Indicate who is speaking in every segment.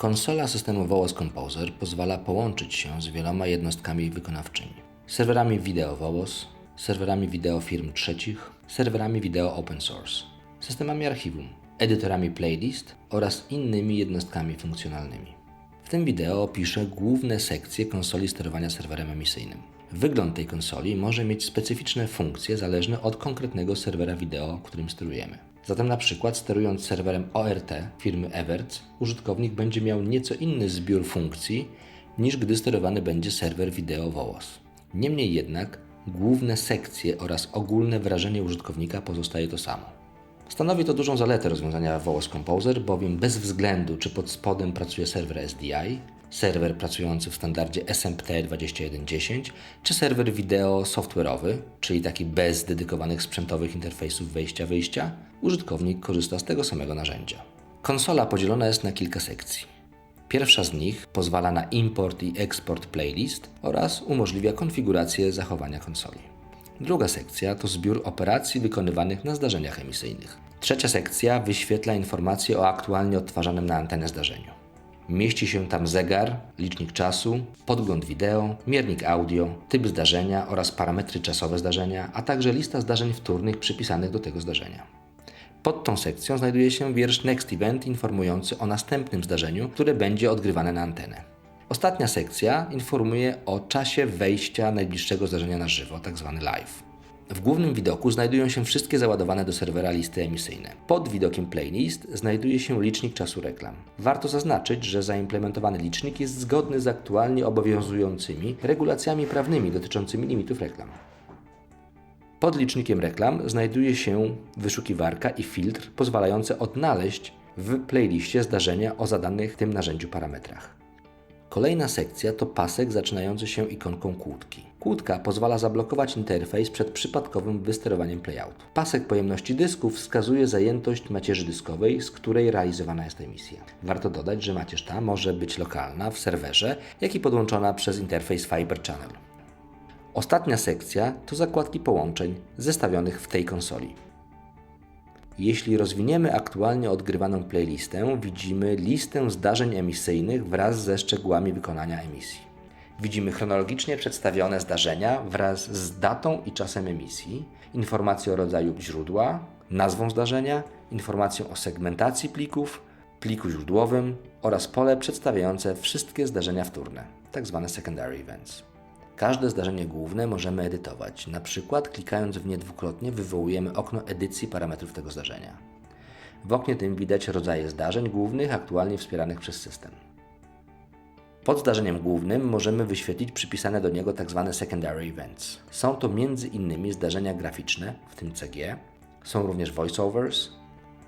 Speaker 1: Konsola systemu VOS Composer pozwala połączyć się z wieloma jednostkami wykonawczymi. Serwerami wideo VOS, serwerami wideo firm trzecich, serwerami wideo open source, systemami archiwum, edytorami playlist oraz innymi jednostkami funkcjonalnymi. W tym wideo opiszę główne sekcje konsoli sterowania serwerem emisyjnym. Wygląd tej konsoli może mieć specyficzne funkcje zależne od konkretnego serwera wideo, którym sterujemy. Zatem na przykład sterując serwerem ORT firmy Evertz, użytkownik będzie miał nieco inny zbiór funkcji niż gdy sterowany będzie serwer wideo VOS. Niemniej jednak główne sekcje oraz ogólne wrażenie użytkownika pozostaje to samo. Stanowi to dużą zaletę rozwiązania VOS Composer, bowiem bez względu czy pod spodem pracuje serwer SDI, serwer pracujący w standardzie SMPT 2110, czy serwer wideo software'owy, czyli taki bez dedykowanych sprzętowych interfejsów wejścia-wyjścia, użytkownik korzysta z tego samego narzędzia. Konsola podzielona jest na kilka sekcji. Pierwsza z nich pozwala na import i eksport playlist oraz umożliwia konfigurację zachowania konsoli. Druga sekcja to zbiór operacji wykonywanych na zdarzeniach emisyjnych. Trzecia sekcja wyświetla informacje o aktualnie odtwarzanym na antenę zdarzeniu. Mieści się tam zegar, licznik czasu, podgląd wideo, miernik audio, typ zdarzenia oraz parametry czasowe zdarzenia, a także lista zdarzeń wtórnych przypisanych do tego zdarzenia. Pod tą sekcją znajduje się wiersz Next Event informujący o następnym zdarzeniu, które będzie odgrywane na antenę. Ostatnia sekcja informuje o czasie wejścia najbliższego zdarzenia na żywo, tzw. live. W głównym widoku znajdują się wszystkie załadowane do serwera listy emisyjne. Pod widokiem playlist znajduje się licznik czasu reklam. Warto zaznaczyć, że zaimplementowany licznik jest zgodny z aktualnie obowiązującymi regulacjami prawnymi dotyczącymi limitów reklam. Pod licznikiem reklam znajduje się wyszukiwarka i filtr pozwalające odnaleźć w playliście zdarzenia o zadanych tym narzędziu parametrach. Kolejna sekcja to pasek zaczynający się ikonką kłódki. Kłódka pozwala zablokować interfejs przed przypadkowym wysterowaniem playoutu. Pasek pojemności dysków wskazuje zajętość macierzy dyskowej, z której realizowana jest emisja. Warto dodać, że macierz ta może być lokalna w serwerze, jak i podłączona przez interfejs Fiber Channel. Ostatnia sekcja to zakładki połączeń zestawionych w tej konsoli. Jeśli rozwiniemy aktualnie odgrywaną playlistę, widzimy listę zdarzeń emisyjnych wraz ze szczegółami wykonania emisji. Widzimy chronologicznie przedstawione zdarzenia wraz z datą i czasem emisji, informację o rodzaju źródła, nazwą zdarzenia, informacją o segmentacji plików, pliku źródłowym oraz pole przedstawiające wszystkie zdarzenia wtórne, tzw. secondary events. Każde zdarzenie główne możemy edytować. Na przykład klikając w nie dwukrotnie wywołujemy okno edycji parametrów tego zdarzenia. W oknie tym widać rodzaje zdarzeń głównych aktualnie wspieranych przez system. Pod zdarzeniem głównym możemy wyświetlić przypisane do niego tzw. secondary events. Są to m.in. zdarzenia graficzne, w tym CG, są również voiceovers,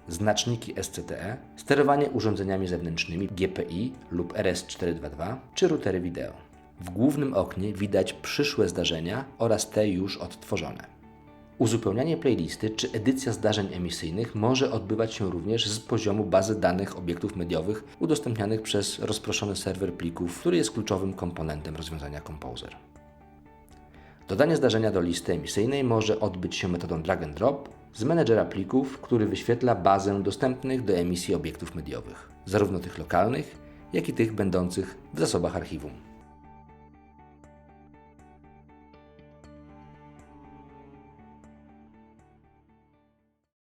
Speaker 1: znaczniki SCTE, sterowanie urządzeniami zewnętrznymi GPI lub RS422 czy routery wideo. W głównym oknie widać przyszłe zdarzenia oraz te już odtworzone. Uzupełnianie playlisty czy edycja zdarzeń emisyjnych może odbywać się również z poziomu bazy danych obiektów mediowych udostępnianych przez rozproszony serwer plików, który jest kluczowym komponentem rozwiązania Composer. Dodanie zdarzenia do listy emisyjnej może odbyć się metodą drag and drop z menedżera plików, który wyświetla bazę dostępnych do emisji obiektów mediowych, zarówno tych lokalnych, jak i tych będących w zasobach archiwum.